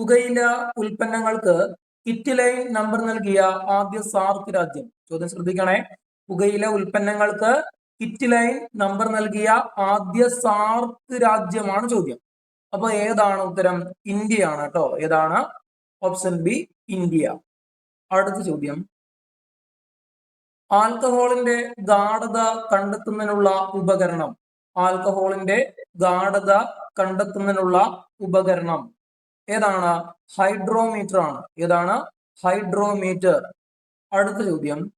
പുകയില ഉൽപ്പന്നങ്ങൾക്ക് kit line number നൽകിയ ആദ്യ സാർക്ക് രാജ്യം. ചോദ്യം ശ്രദ്ധിക്കണേ. പുകയില ഉൽപ്പന്നങ്ങൾക്ക് കിറ്റ് ലൈൻ നമ്പർ നൽകിയ ആദ്യ സാർക്ക് രാജ്യമാണ് ചോദ്യം. അപ്പൊ ഏതാണ് ഉത്തരം? ഇന്ത്യയാണ് കേട്ടോ ഏതാണ്? Option B India. അടുത്ത ചോദ്യം. ആൽക്കഹോളിന്റെ ഗാഠത കണ്ടെത്തുന്നതിനുള്ള ഉപകരണം. ആൽക്കഹോളിന്റെ ഗാഠത കണ്ടെത്തുന്നതിനുള്ള ഉപകരണം. ഏതാണ്? ഹൈഡ്രോമീറ്റർ ആണ് ഏതാണ്? ഹൈഡ്രോമീറ്റർ. അടുത്ത ചോദ്യം.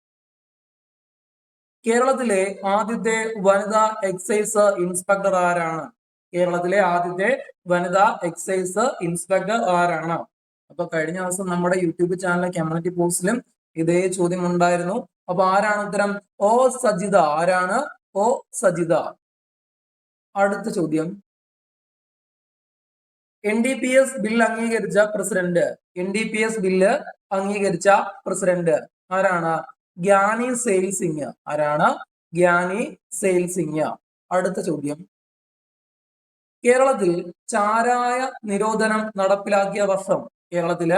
കേരളത്തിലെ ആദ്യത്തെ വനിതാ എക്സൈസ് ഇൻസ്പെക്ടർ ആരാണ്? കേരളത്തിലെ ആദ്യത്തെ വനിതാ എക്സൈസ് ഇൻസ്പെക്ടർ ആരാണ്? അപ്പൊ കഴിഞ്ഞ ദിവസം നമ്മുടെ യൂട്യൂബ് ചാനലിലെ കമ്മ്യൂണിറ്റി പോസ്റ്റിലും ഇതേ ചോദ്യം ഉണ്ടായിരുന്നു. അപ്പൊ ആരാണ് ഉത്തരം? ഓ സജിത. ആരാണ്? ഓ സജിത. അടുത്ത ചോദ്യം. N D P S bill അംഗീകരിച്ച president N D P S bill അംഗീകരിച്ച പ്രസിഡന്റ് ആരാണ്? ഗ്യാനി സെയിൽ സിംഗ് ആരാണ്? ഗ്യാനി സെയിൽ സിംഗ് അടുത്ത ചോദ്യം. കേരളത്തിൽ ചാരായ നിരോധനം നടപ്പിലാക്കിയ വർഷം. കേരളത്തിൽ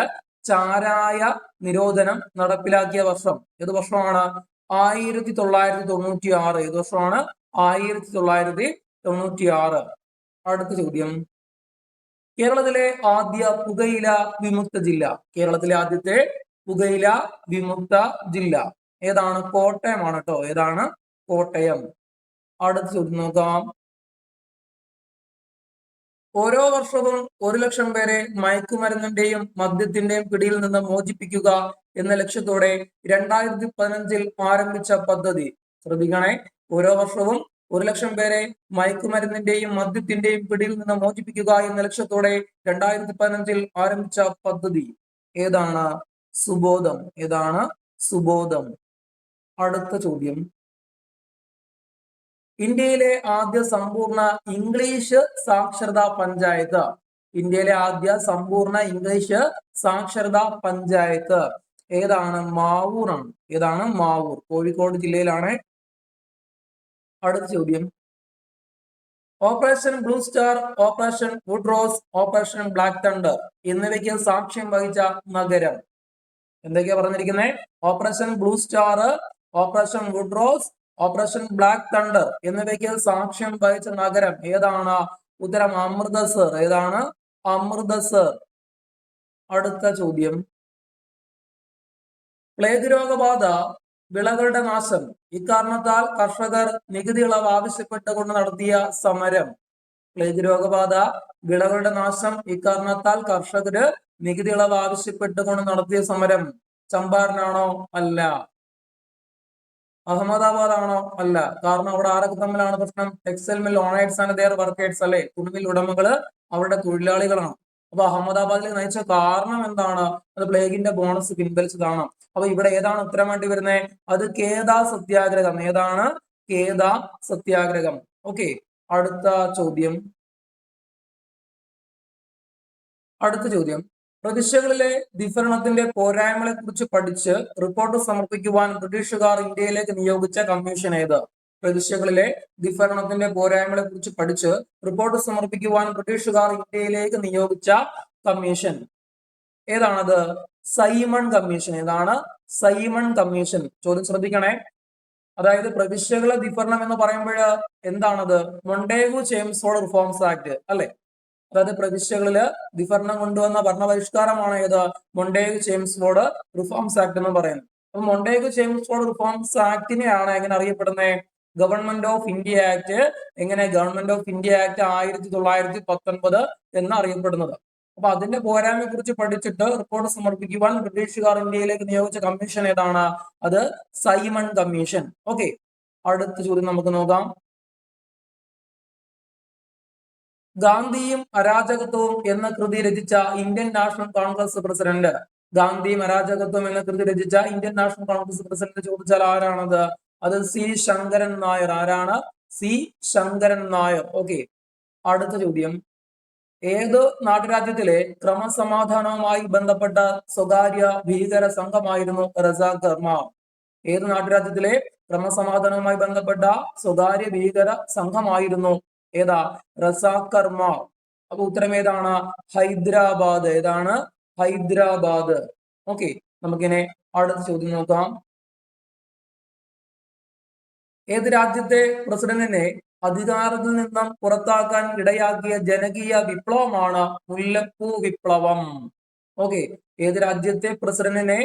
ചാരായ നിരോധനം നടപ്പിലാക്കിയ വർഷം. ഏത് വർഷമാണ്? ആയിരത്തി തൊള്ളായിരത്തി തൊണ്ണൂറ്റി ആറ് ഏത് വർഷമാണ്? ആയിരത്തി തൊള്ളായിരത്തി തൊണ്ണൂറ്റി ആറ് അടുത്ത ചോദ്യം. കേരളത്തിലെ ആദ്യ പുകയില വിമുക്ത ജില്ല. കേരളത്തിലെ ആദ്യത്തെ പുകയില വിമുക്ത ജില്ല. ഏതാണ്? കോട്ടയമാണ് കേട്ടോ ഏതാണ്? കോട്ടയം. അടുത്ത നോക്കാം. ഓരോ വർഷവും ഒരു ലക്ഷം പേരെ മയക്കുമരുന്നിന്റെയും മദ്യത്തിന്റെയും പിടിയിൽ നിന്ന് മോചിപ്പിക്കുക എന്ന ലക്ഷ്യത്തോടെ രണ്ടായിരത്തി പതിനഞ്ചിൽ ആരംഭിച്ച പദ്ധതി. ശ്രദ്ധിക്കണേ. ഓരോ വർഷവും ഒരു ലക്ഷം പേരെ മയക്കുമരുന്നിന്റെയും മദ്യത്തിന്റെയും പിടിയിൽ നിന്ന് മോചിപ്പിക്കുക എന്ന ലക്ഷ്യത്തോടെ രണ്ടായിരത്തി പതിനഞ്ചിൽ ആരംഭിച്ച പദ്ധതി. ഏതാണ് സുബോധം? ഏതാണ് സുബോധം? അടുത്ത ചോദ്യം. ഇന്ത്യയിലെ ആദ്യ സമ്പൂർണ ഇംഗ്ലീഷ് സാക്ഷരതാ പഞ്ചായത്ത്. ഇന്ത്യയിലെ ആദ്യ സമ്പൂർണ ഇംഗ്ലീഷ് സാക്ഷരതാ പഞ്ചായത്ത്. ഏതാണ് മാവൂർ ആണ്. ഏതാണ് മാവൂർ? കോഴിക്കോട് ജില്ലയിലാണ് അടുത്ത ചോദ്യം. Operation Blue Star Operation Woodrose Operation Black Thunder എന്നിവയ്ക്ക് സാക്ഷ്യം വഹിച്ച നഗരം. എന്തൊക്കെയാ പറഞ്ഞിരിക്കുന്നത് Operation Blue Star Operation Woodrose Operation Black Thunder എന്നിവയ്ക്ക് സാക്ഷ്യം വഹിച്ച നഗരം ഏതാണ്? ഉത്തരം അമൃതസർ ഏതാണ്? അമൃതസർ അടുത്ത ചോദ്യം. പ്ലേഗ് രോഗബാധ വിളകളുടെ നാശം. ഇക്കാരണത്താൽ കർഷകർ നികുതി ഇളവ് ആവശ്യപ്പെട്ടുകൊണ്ട് നടത്തിയ സമരം. പ്ലേഗ് രോഗബാധ വിളകളുടെ നാശം ഇക്കാരണത്താൽ കർഷകര് നികുതി ഇളവ് ആവശ്യപ്പെട്ടുകൊണ്ട് നടത്തിയ സമരം. ചമ്പാരനാണോ? അല്ല. അഹമ്മദാബാദ് ആണോ അല്ല. കാരണം അവിടെ ആരൊക്കെ തമ്മിലാണ് പ്രശ്നം? ടെക്സ്റ്റൈൽ മിൽ ഓണേഴ്സ് ആണ് ദെയർ വർക്കേഴ്സ് അല്ലെ? തുണിമിൽ ഉടമകൾ അവരുടെ തൊഴിലാളികളാണ്. അപ്പൊ അഹമ്മദാബാദിൽ നയിച്ച കാരണം എന്താണ്? അത് പ്ലേഗിന്റെ ബോണസ് പിൻവലിച്ചതാണ് അപ്പൊ ഇവിടെ ഏതാണ് ഉത്തരം വേണ്ടി വരുന്നത് അത് കേദാ സത്യാഗ്രഹം. ഏതാണ്? കേദാ സത്യാഗ്രഹം. ഓക്കെ അടുത്ത ചോദ്യം. അടുത്ത ചോദ്യം. പ്രവിശ്യകളിലെ വിഭരണത്തിന്റെ പോരായ്മകളെ കുറിച്ച് പഠിച്ച് റിപ്പോർട്ട് സമർപ്പിക്കുവാൻ ബ്രിട്ടീഷുകാർ ഇന്ത്യയിലേക്ക് നിയോഗിച്ച കമ്മീഷൻ ഏത്? പ്രവിശ്യകളിലെ വിഭരണത്തിന്റെ പോരായ്മകളെ കുറിച്ച് പഠിച്ച് റിപ്പോർട്ട് സമർപ്പിക്കുവാൻ ബ്രിട്ടീഷുകാർ ഇന്ത്യയിലേക്ക് നിയോഗിച്ച കമ്മീഷൻ ഏതാണത്? സൈമൺ കമ്മീഷൻ ഏതാണ്? സൈമൺ കമ്മീഷൻ ചോദ്യം ശ്രദ്ധിക്കണേ. അതായത് പ്രവിശ്യകളെ വിഭരണം എന്ന് പറയുമ്പോൾ എന്താണത്? മൊണ്ടേഗു ചേംസ്ഫോർഡ് റിഫോംസ് ആക്ട് അല്ലെ? അതായത് പ്രവിശ്യകളിൽ വിഭരണം കൊണ്ടുവന്ന ഭരണപരിഷ്കാരമാണ് ഏത്? മൊണ്ടേഗു ചേംസ്ഫോർഡ് റിഫോംസ് ആക്ട് എന്ന് പറയുന്നത്. അപ്പൊ മൊണ്ടേഗു ചേംസ്ഫോർഡ് റിഫോംസ് ആക്ടിനെയാണ് എങ്ങനെ അറിയപ്പെടുന്നത്? ഗവൺമെന്റ് ഓഫ് ഇന്ത്യ ആക്ട് എങ്ങനെ ഗവൺമെന്റ് ഓഫ് ഇന്ത്യ ആക്ട് ആയിരത്തി തൊള്ളായിരത്തി പത്തൊൻപത് എന്ന് അറിയപ്പെടുന്നത്. അപ്പൊ അതിന്റെ പോരായ്മയെ കുറിച്ച് പഠിച്ചിട്ട് റിപ്പോർട്ട് സമർപ്പിക്കുവാൻ ബ്രിട്ടീഷുകാർ ഇന്ത്യയിലേക്ക് നിയോഗിച്ച കമ്മീഷൻ ഏതാണ്? അത് സൈമൺ കമ്മീഷൻ ഓക്കെ അടുത്ത ചോദ്യം നമുക്ക് നോക്കാം. ഗാന്ധിയും അരാജകത്വവും എന്ന കൃതി രചിച്ച ഇന്ത്യൻ നാഷണൽ കോൺഗ്രസ് പ്രസിഡന്റ്. ഗാന്ധിയും അരാജകത്വം എന്ന കൃതി രചിച്ച ഇന്ത്യൻ നാഷണൽ കോൺഗ്രസ് പ്രസിഡന്റ് ചോദിച്ചാൽ ആരാണത്? അത് സി ശങ്കരൻ നായർ. ആരാണ്? സി ശങ്കരൻ നായർ. ഓക്കെ അടുത്ത ചോദ്യം. ഏത് നാട്ടുരാജ്യത്തിലെ ക്രമസമാധാനവുമായി ബന്ധപ്പെട്ട സ്വകാര്യ ഭീകര സംഘമായിരുന്നു റസാഖർമാർ ഏത് നാട്ടുരാജ്യത്തിലെ ക്രമസമാധാനവുമായി ബന്ധപ്പെട്ട സ്വകാര്യ ഭീകര സംഘമായിരുന്നു? ഏതാ? റസാഖർമാർ അപ്പൊ ഉത്തരം ഏതാണ്? ഹൈദരാബാദ്. ഏതാണ്? ഹൈദരാബാദ്. ഓക്കെ നമുക്കിനെ അടുത്ത ചോദ്യം നോക്കാം. ഏത് രാജ്യത്തെ പ്രസിഡന്റിനെ അധികാരത്തിൽ നിന്നും പുറത്താക്കാൻ ഇടയാക്കിയ ജനകീയ വിപ്ലവമാണ് മുല്ലപ്പൂ വിപ്ലവം. ഓക്കെ ഏത് രാജ്യത്തെ പ്രസിഡന്റിനെ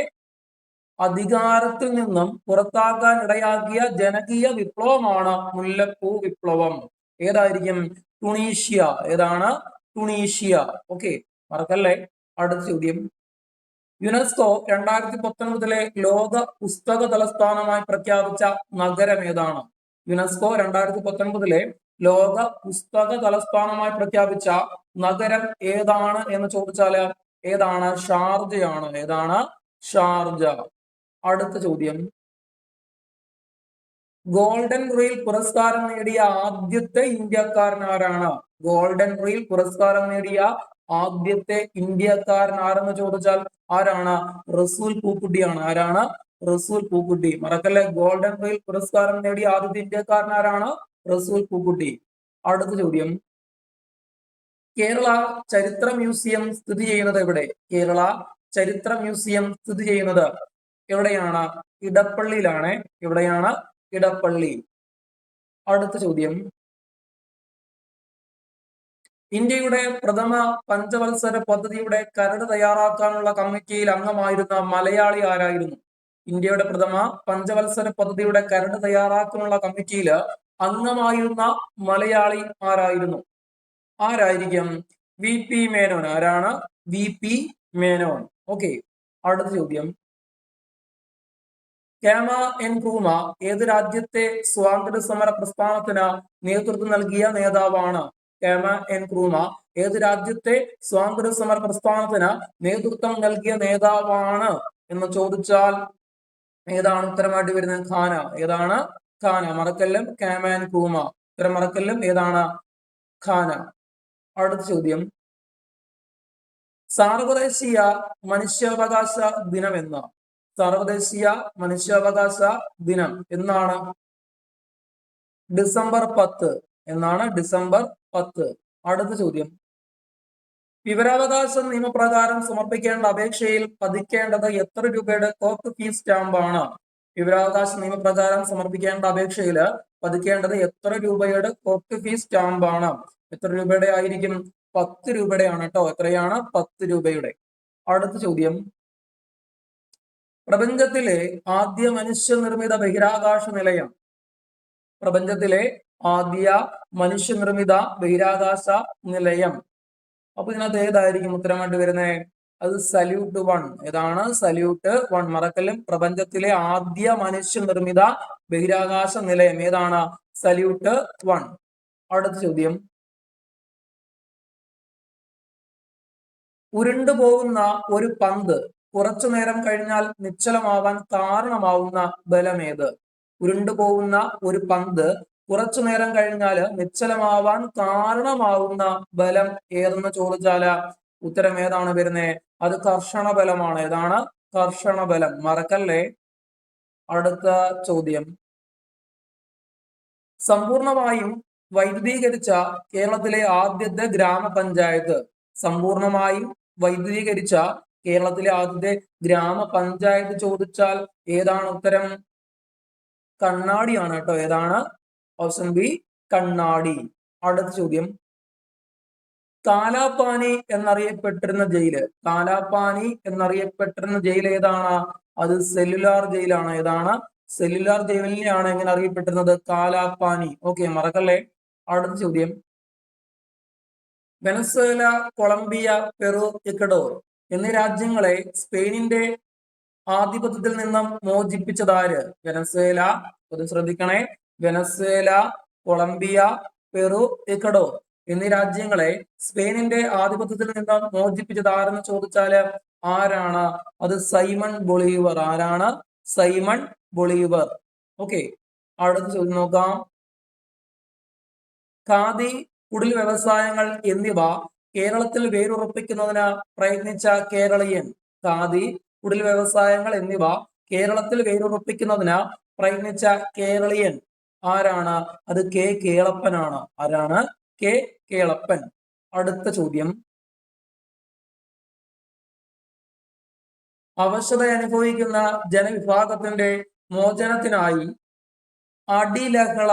അധികാരത്തിൽ നിന്നും പുറത്താക്കാൻ ഇടയാക്കിയ ജനകീയ വിപ്ലവമാണ് മുല്ലപ്പൂ വിപ്ലവം. ഏതായിരിക്കും? ടുണീഷ്യ. ഏതാണ്? ടുണീഷ്യ. ഓക്കെ മറക്കല്ലേ? അടുത്ത ചോദ്യം. യുനെസ്കോ രണ്ടായിരത്തി പത്തൊൻപതിലെ ലോക പുസ്തക തലസ്ഥാനമായി പ്രഖ്യാപിച്ച നഗരം ഏതാണ്? യുനെസ്കോ രണ്ടായിരത്തി പത്തൊൻപതിലെ ലോക പുസ്തക തലസ്ഥാനമായി പ്രഖ്യാപിച്ച നഗരം ഏതാണ് എന്ന് ചോദിച്ചാൽ ഏതാണ്? ഷാർജയാണ്. ഏതാണ്? ഷാർജ. അടുത്ത ചോദ്യം. ഗോൾഡൻ റീൽ പുരസ്കാരം നേടിയ ആദ്യത്തെ ഇന്ത്യക്കാരൻ ആരാണ് ഗോൾഡൻ റീൽ പുരസ്കാരം നേടിയ ആദ്യത്തെ ഇന്ത്യക്കാരൻ ആരെന്ന് ചോദിച്ചാൽ ആരാണ്? റസൂൽ പൂക്കുട്ടിയാണ്. ആരാണ്? റസൂൽ പൂക്കുട്ടി. മറക്കല്ലേ? ഗോൾഡൻ റീൽ പുരസ്കാരം നേടിയ ആദ്യത്തെ ഇന്ത്യക്കാരൻ ആരാണ് റസൂൽ പൂക്കുട്ടി. അടുത്ത ചോദ്യം. കേരള ചരിത്ര മ്യൂസിയം സ്ഥിതി ചെയ്യുന്നത് എവിടെ? കേരള ചരിത്ര മ്യൂസിയം സ്ഥിതി ചെയ്യുന്നത് എവിടെയാണ്? ഇടപ്പള്ളിയിലാണ്. എവിടെയാണ്? ഇടപ്പള്ളി അടുത്ത ചോദ്യം. ഇന്ത്യയുടെ പ്രഥമ പഞ്ചവത്സര പദ്ധതിയുടെ കരട് തയ്യാറാക്കാനുള്ള കമ്മിറ്റിയിൽ അംഗമായിരുന്ന മലയാളി ആരായിരുന്നു? ഇന്ത്യയുടെ പ്രഥമ പഞ്ചവത്സര പദ്ധതിയുടെ കരട് തയ്യാറാക്കാനുള്ള കമ്മിറ്റിയിൽ അംഗമായിരുന്ന മലയാളി ആരായിരുന്നു? ആരായിരിക്കും? V P Menon. ആരാണ്? V P Menon. ഓക്കെ. അടുത്ത ചോദ്യം. കേമ എൻ ക്രൂമ ഏത് രാജ്യത്തെ സ്വാതന്ത്ര്യ സമര പ്രസ്ഥാനത്തിന് നേതൃത്വം നൽകിയ നേതാവാണ് കേമ എൻ ക്രൂമ ഏത് രാജ്യത്തെ സ്വാതന്ത്ര്യ സമര പ്രസ്ഥാനത്തിന് നേതൃത്വം നൽകിയ നേതാവാണ് എന്ന് ചോദിച്ചാൽ ഏതാണ് ഉത്തരമായിട്ട് വരുന്നത്? ഖാന. ഏതാണ്? ഖാന. മറക്കല്ലും എൻ ക്രൂമ ഉത്തരം മറക്കല്ലും ഏതാണ്? ഖാന. അടുത്ത ചോദ്യം. സാർവദേശീയ മനുഷ്യാവകാശ ദിനം എന്ന. സർവദേശീയ മനുഷ്യാവകാശ ദിനം എന്നാണ്. ഡിസംബർ പത്ത് എന്നാണ് ഡിസംബർ പത്ത്. അടുത്ത ചോദ്യം. വിവരാവകാശ നിയമപ്രകാരം സമർപ്പിക്കേണ്ട അപേക്ഷയിൽ പതിക്കേണ്ടത് എത്ര രൂപയുടെ കോക്ക് ഫീസ് സ്റ്റാമ്പാണ് വിവരാവകാശ നിയമപ്രകാരം സമർപ്പിക്കേണ്ട അപേക്ഷയിൽ പതിക്കേണ്ടത് എത്ര രൂപയുടെ കോക്ക് ഫീസ് സ്റ്റാമ്പാണ് എത്ര രൂപയുടെ ആയിരിക്കും? പത്ത് രൂപയുടെ ആണ് കേട്ടോ. എത്രയാണ്? പത്ത് രൂപയുടെ. അടുത്ത ചോദ്യം. പ്രപഞ്ചത്തിലെ ആദ്യ മനുഷ്യനിർമ്മിത ബഹിരാകാശ നിലയം. പ്രപഞ്ചത്തിലെ ആദ്യ മനുഷ്യനിർമ്മിത ബഹിരാകാശ നിലയം. അപ്പൊ ഇതിനകത്ത് ഏതായിരിക്കും ഉത്തരമായിട്ട് വരുന്നത് അത് സല്യൂട്ട് വൺ. ഏതാണ്? Salyut one. മറക്കല്ലും. പ്രപഞ്ചത്തിലെ ആദ്യ മനുഷ്യനിർമ്മിത ബഹിരാകാശ നിലയം. ഏതാണ്? Salyut one. അടുത്ത ചോദ്യം. ഉരുണ്ടു പോകുന്ന ഒരു പന്ത് കുറച്ചു നേരം കഴിഞ്ഞാൽ നിശ്ചലമാവാൻ കാരണമാവുന്ന ബലമേത്? ഉരുണ്ടു പോകുന്ന ഒരു പന്ത് കുറച്ചു നേരം കഴിഞ്ഞാൽ നിശ്ചലമാവാൻ കാരണമാവുന്ന ബലം ഏതെന്ന് ചോദിച്ചാൽ ഉത്തരം ഏതാണ് വരുന്നത് അത് കർഷണ ബലമാണ്. ഏതാണ്? കർഷണ ബലം. മറക്കല്ലേ? അടുത്ത ചോദ്യം. സമ്പൂർണമായും വൈദ്യുതീകരിച്ച കേരളത്തിലെ ആദ്യത്തെ ഗ്രാമപഞ്ചായത്ത്. സമ്പൂർണമായും വൈദ്യുതീകരിച്ച കേരളത്തിലെ ആദ്യത്തെ ഗ്രാമപഞ്ചായത്ത് ചോദിച്ചാൽ ഏതാണ് ഉത്തരം? കണ്ണാടിയാണ് കേട്ടോ. ഏതാണ്? ഓപ്ഷൻ ബി കണ്ണാടി. അടുത്ത ചോദ്യം. കാലാപ്പാനി എന്നറിയപ്പെട്ടിരുന്ന ജയിൽ കാലാപ്പാനി എന്നറിയപ്പെട്ടിരുന്ന ജയിൽ ഏതാണ്? അത് സെല്ലുലാർ ജയിലാണ്. ഏതാണ്? സെല്ലുലാർ ജയിലിനെയാണ് എങ്ങനെ അറിയപ്പെട്ടിരുന്നത്? കാലാപ്പാനി. ഓക്കെ മറക്കല്ലേ? അടുത്ത ചോദ്യം. വെനസ്വേല കൊളംബിയ പെറു ഇക്കഡോർ എന്നീ രാജ്യങ്ങളെ സ്പെയിനിന്റെ ആധിപത്യത്തിൽ നിന്നും മോചിപ്പിച്ചതാര് വെനസ്വേല. ഒന്ന് ശ്രദ്ധിക്കണേ. വെനസ്വേല കൊളംബിയ പെറു ഇക്കഡോർ എന്നീ രാജ്യങ്ങളെ സ്പെയിനിന്റെ ആധിപത്യത്തിൽ നിന്നും മോചിപ്പിച്ചത് ആരെന്ന് ചോദിച്ചാൽ ആരാണ്? അത് സൈമൺ ബൊളീവർ. ആരാണ്? Simon Bolivar. ഓക്കെ. അടുത്ത് ചോദ്യം നോക്കാം. ഖാദി കുടിൽ വ്യവസായങ്ങൾ എന്നിവ കേരളത്തിൽ വേരുറപ്പിക്കുന്നതിന് പ്രയത്നിച്ച കേരളീയൻ ഖാദി കുടിൽ വ്യവസായങ്ങൾ എന്നിവ കേരളത്തിൽ വേരുറപ്പിക്കുന്നതിന് പ്രയത്നിച്ച കേരളീയൻ ആരാണ്? അത് കെ കേളപ്പനാണ്. ആരാണ്? കെ കേളപ്പൻ. അടുത്ത ചോദ്യം. അവശത അനുഭവിക്കുന്ന ജനവിഭാഗത്തിന്റെ മോചനത്തിനായി അടിലഹള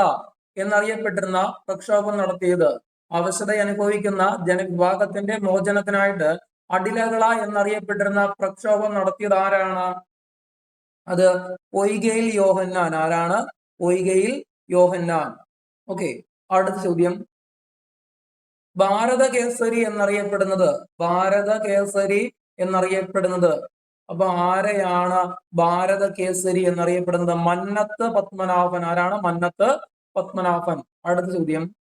എന്നറിയപ്പെട്ടിരുന്ന പ്രക്ഷോഭം നടത്തിയത് അവശത അനുഭവിക്കുന്ന ജനവിഭാഗത്തിന്റെ മോചനത്തിനായിട്ട് അടിലകള എന്നറിയപ്പെട്ടിരുന്ന പ്രക്ഷോഭം നടത്തിയത് ആരാണ്? അത് ഒയ്കയിൽ യോഹന്നാൻ. ആരാണ്? ഒയ്കയിൽ യോഹന്നാൻ. ഓക്കെ അടുത്ത ചോദ്യം. ഭാരത കേസരി എന്നറിയപ്പെടുന്നത് ഭാരത കേസരി എന്നറിയപ്പെടുന്നത്. അപ്പൊ ആരെയാണ് ഭാരത കേസരി എന്നറിയപ്പെടുന്നത്? മന്നത്ത് പത്മനാഭൻ. ആരാണ്? മന്നത്ത് പത്മനാഭൻ. അടുത്ത ചോദ്യം.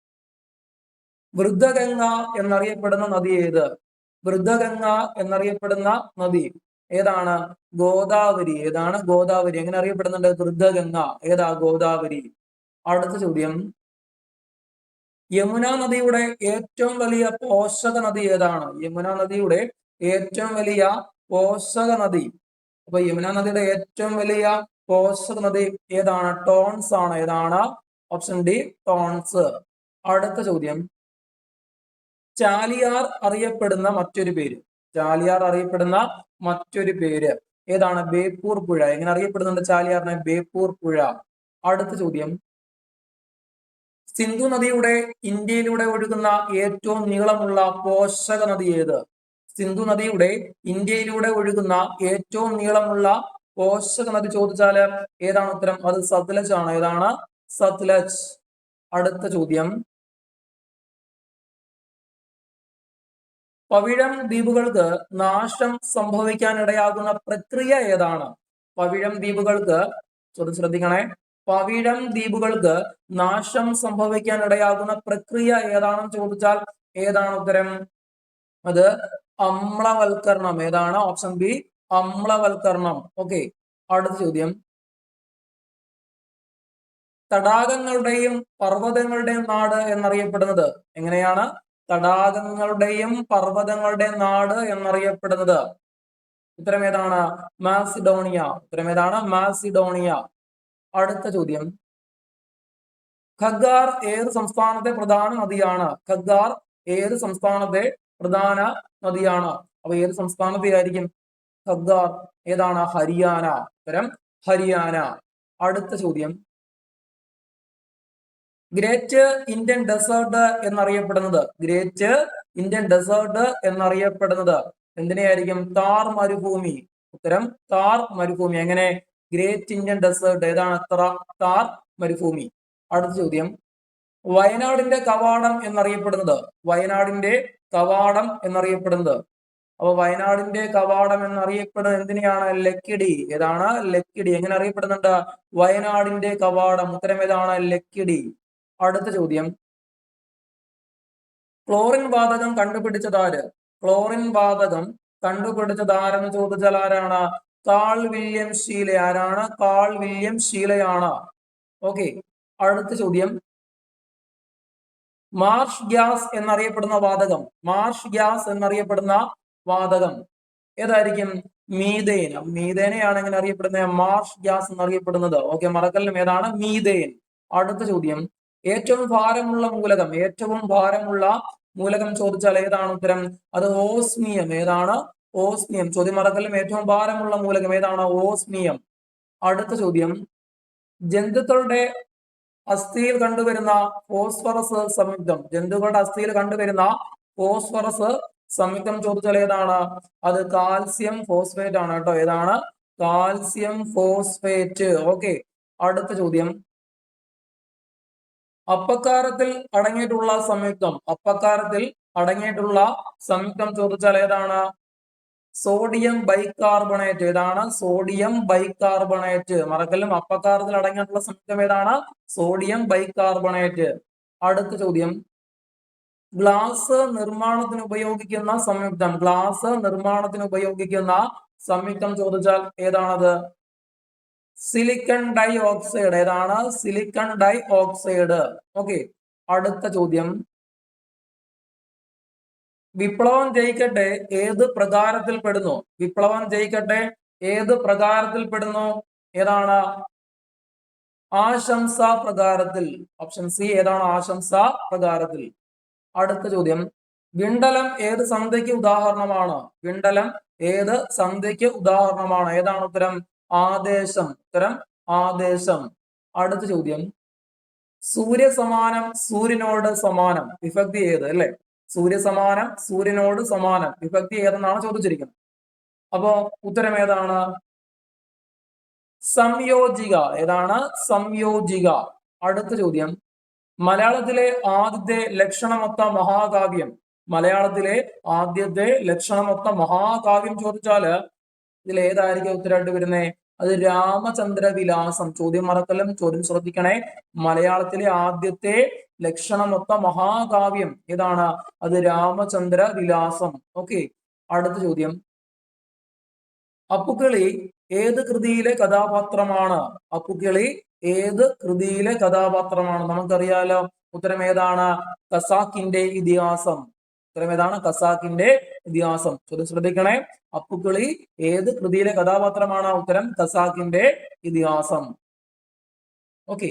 വൃദ്ധഗംഗ എന്നറിയപ്പെടുന്ന നദി ഏത്? വൃദ്ധഗംഗ എന്നറിയപ്പെടുന്ന നദി. ഏതാണ്? ഗോദാവരി. ഏതാണ് ഗോദാവരി? എങ്ങനെ അറിയപ്പെടുന്നുണ്ട്? വൃദ്ധഗംഗ. ഏതാ ഗോദാവരി? അടുത്ത ചോദ്യം. യമുന നദിയുടെ ഏറ്റവും വലിയ പോഷക നദി ഏതാണ്? യമുന നദിയുടെ ഏറ്റവും വലിയ പോഷക നദി. അപ്പൊ യമുന നദിയുടെ ഏറ്റവും വലിയ പോഷക നദി ഏതാണ്? ടോൺസ് ആണ്. ഏതാണ്? Option D Tons. അടുത്ത ചോദ്യം. ചാലിയാർ അറിയപ്പെടുന്ന മറ്റൊരു പേര്. ചാലിയാർ അറിയപ്പെടുന്ന മറ്റൊരു പേര്. ഏതാണ്? ബേപ്പൂർ പുഴ. എങ്ങനെ അറിയപ്പെടുന്നുണ്ട് ചാലിയാറിനെ? ബേപ്പൂർ പുഴ. അടുത്ത ചോദ്യം. സിന്ധു നദിയുടെ ഇന്ത്യയിലൂടെ ഒഴുകുന്ന ഏറ്റവും നീളമുള്ള പോഷക നദി ഏത്? സിന്ധു നദിയുടെ ഇന്ത്യയിലൂടെ ഒഴുകുന്ന ഏറ്റവും നീളമുള്ള പോഷക നദി ചോദിച്ചാൽ ഏതാണ് ഉത്തരം? അത് സത്ലജ് ആണ്. ഏതാണ്? സത്ലജ്. അടുത്ത ചോദ്യം. പവിഴം ദ്വീപുകൾക്ക് നാശം സംഭവിക്കാനിടയാകുന്ന പ്രക്രിയ ഏതാണ്? പവിഴം ദ്വീപുകൾക്ക് ശ്രദ്ധിക്കണേ. പവിഴം ദ്വീപുകൾക്ക് നാശം സംഭവിക്കാനിടയാകുന്ന പ്രക്രിയ ഏതാണെന്ന് ചോദിച്ചാൽ ഏതാണ് ഉത്തരം? അത് അമ്ലവൽക്കരണം. ഏതാണ്? Option B അമ്ലവൽക്കരണം. ഓക്കെ അടുത്ത ചോദ്യം. തടാകങ്ങളുടെയും പർവതങ്ങളുടെയും നാട് എന്നറിയപ്പെടുന്നത് എങ്ങനെയാണ്? തടാകങ്ങളുടെയും പർവതങ്ങളുടെയും നാട് എന്നറിയപ്പെടുന്നത്. ഉത്തരം മാസിഡോണിയ. ഉത്തരം മാസിഡോണിയ. അടുത്ത ചോദ്യം. ഖഗാർ ഏത് സംസ്ഥാനത്തെ പ്രധാന നദിയാണ്? ഖഗാർ ഏത് സംസ്ഥാനത്തെ പ്രധാന നദിയാണ്? അപ്പൊ ഏത് സംസ്ഥാനത്തെ ആയിരിക്കും ഖഗാർ ഏതാണ്? ഹരിയാന. ഉത്തരം ഹരിയാന. അടുത്ത ചോദ്യം. ഗ്രേറ്റ് ഇന്ത്യൻ ഡെസേർട്ട് എന്നറിയപ്പെടുന്നത്. ഗ്രേറ്റ് ഇന്ത്യൻ ഡെസേർട്ട് എന്നറിയപ്പെടുന്നത്. എന്തിനെയായിരിക്കും? താർ മരുഭൂമി. ഉത്തരം താർ മരുഭൂമി. എങ്ങനെ? ഗ്രേറ്റ് ഇന്ത്യൻ ഡെസേർട്ട് ഏതാണ്? താർ മരുഭൂമി. അടുത്ത ചോദ്യം. വയനാടിന്റെ കവാടം എന്നറിയപ്പെടുന്നത്. വയനാടിന്റെ കവാടം എന്നറിയപ്പെടുന്നത്. അപ്പൊ വയനാടിന്റെ കവാടം എന്നറിയപ്പെടുന്നത് എന്തിനെയാണ്? ലക്കിടി. ഏതാണ്? ലക്കിടി. എങ്ങനെ അറിയപ്പെടുന്നുണ്ട്? വയനാടിന്റെ കവാടം. ഉത്തരം ഏതാണ്? ലക്കിടി. അടുത്ത ചോദ്യം. ക്ലോറിൻ വാതകം കണ്ടുപിടിച്ചതാര് ക്ലോറിൻ വാതകം കണ്ടുപിടിച്ചതാരെന്ന് ചോദിച്ചാൽ ആരാണ്? Carl William Scheele. ആരാണ്? Carl William ഷീലയാണ്. ഓക്കെ അടുത്ത ചോദ്യം. മാർഷ് ഗ്യാസ് എന്നറിയപ്പെടുന്ന വാതകം. മാർഷ് ഗ്യാസ് എന്നറിയപ്പെടുന്ന വാതകം ഏതായിരിക്കും? മീതേൻ മീതേനെയാണ് എങ്ങനെ അറിയപ്പെടുന്നത്? മാർഷ് ഗ്യാസ് എന്നറിയപ്പെടുന്നത്. ഓക്കെ മറക്കല്ലും ഏതാണ്? മീതേൻ അടുത്ത ചോദ്യം. ഏറ്റവും ഭാരമുള്ള മൂലകം ഏറ്റവും ഭാരമുള്ള മൂലകം ചോദിച്ചാൽ ഏതാണ് ഉത്തരം? അത് ഓസ്മിയം. ഏതാണ്? ഓസ്മിയം. ചോദ്യം മറക്കലും ഏറ്റവും ഭാരമുള്ള മൂലകം ഏതാണ്? ഓസ്മിയം. അടുത്ത ചോദ്യം. ജന്തുക്കളുടെ അസ്ഥിയിൽ കണ്ടുവരുന്ന ഫോസ്ഫറസ് സംയുക്തം. ജന്തുക്കളുടെ അസ്ഥിയിൽ കണ്ടുവരുന്ന ഫോസ്ഫറസ് സംയുക്തം ചോദിച്ചാൽ ഏതാണ്? അത് കാൽസ്യം ഫോസ്ഫേറ്റ് ആണ് കേട്ടോ. ഏതാണ്? Calcium phosphate. ഓക്കെ. അടുത്ത ചോദ്യം. അപ്പക്കാരത്തിൽ അടങ്ങിയിട്ടുള്ള സംയുക്തം. അപ്പക്കാരത്തിൽ അടങ്ങിയിട്ടുള്ള സംയുക്തം ചോദിച്ചാൽ ഏതാണ്? സോഡിയം ബൈകാർബണേറ്റ് ഏതാണ്? സോഡിയം ബൈകാർബണേറ്റ് മറക്കല്ലും അപ്പക്കാരത്തിൽ അടങ്ങിയിട്ടുള്ള സംയുക്തം ഏതാണ്? സോഡിയം ബൈകാർബണേറ്റ് അടുത്ത ചോദ്യം. ഗ്ലാസ് നിർമ്മാണത്തിന് ഉപയോഗിക്കുന്ന സംയുക്തം. ഗ്ലാസ് നിർമ്മാണത്തിന് ഉപയോഗിക്കുന്ന സംയുക്തം ചോദിച്ചാൽ ഏതാണത്? സിലിക്കൺ ഡൈ ഓക്സൈഡ് ഏതാണ്? സിലിക്കൺ ഡൈ ഓക്സൈഡ് ഓക്കെ അടുത്ത ചോദ്യം. വിപ്ലവം ജയിക്കട്ടെ ഏത് പ്രകാരത്തിൽ പെടുന്നു? വിപ്ലവം ജയിക്കട്ടെ ഏത് പ്രകാരത്തിൽ പെടുന്നു? ഏതാണ്? ആശംസ പ്രകാരത്തിൽ. ഓപ്ഷൻ സി ഏതാണ്? ആശംസ പ്രകാരത്തിൽ. അടുത്ത ചോദ്യം. വിണ്ടലം ഏത് സന്ധ്യയ്ക്ക് ഉദാഹരണമാണ്? വിണ്ടലം ഏത് സന്ധ്യയ്ക്ക് ഉദാഹരണമാണ്? ഏതാണ് ഉത്തരം? ആദേശം. ഉത്തരം ആദേശം. അടുത്ത ചോദ്യം. സൂര്യ സമാനം സൂര്യനോട് സമാനം. വിഭക്തി ഏത് അല്ലെ? സൂര്യ സമാനം സൂര്യനോട് സമാനം. വിഭക്തി ഏതെന്നാണ് ചോദിച്ചിരിക്കുന്നത്. അപ്പോ ഉത്തരം ഏതാണ്? സംയോജിക. ഏതാണ്? സംയോജിക. അടുത്ത ചോദ്യം. മലയാളത്തിലെ ആദ്യത്തെ ലക്ഷണമൊത്ത മഹാകാവ്യം. മലയാളത്തിലെ ആദ്യത്തെ ലക്ഷണമൊത്ത മഹാകാവ്യം ചോദിച്ചാൽ ഇതിൽ ഏതായിരിക്കും ഉത്തരമായിട്ട് വരുന്നത് അത് രാമചന്ദ്ര വിലാസം. ചോദ്യം മറക്കല്ലം ചോദ്യം ശ്രദ്ധിക്കണേ. മലയാളത്തിലെ ആദ്യത്തെ ലക്ഷണമൊത്ത മഹാകാവ്യം ഏതാണ്? അത് രാമചന്ദ്ര വിലാസം. ഓക്കെ അടുത്ത ചോദ്യം. അപ്പുക്കിളി ഏത് കൃതിയിലെ കഥാപാത്രമാണ്? അപ്പുക്കിളി ഏത് കൃതിയിലെ കഥാപാത്രമാണ്? നമുക്കറിയാലോ. ഉത്തരം ഏതാണ്? കസാക്കിന്റെ ഇതിഹാസം. ഉത്തരം ഏതാണ്? കസാക്കിന്റെ ഇതിഹാസം. ചോദ്യം ശ്രദ്ധിക്കണേ. അപ്പുക്കിളി ഏത് കൃതിയിലെ കഥാപാത്രമാണ് ഉത്തരം? കസാക്കിന്റെ ഇതിഹാസം. ഓക്കെ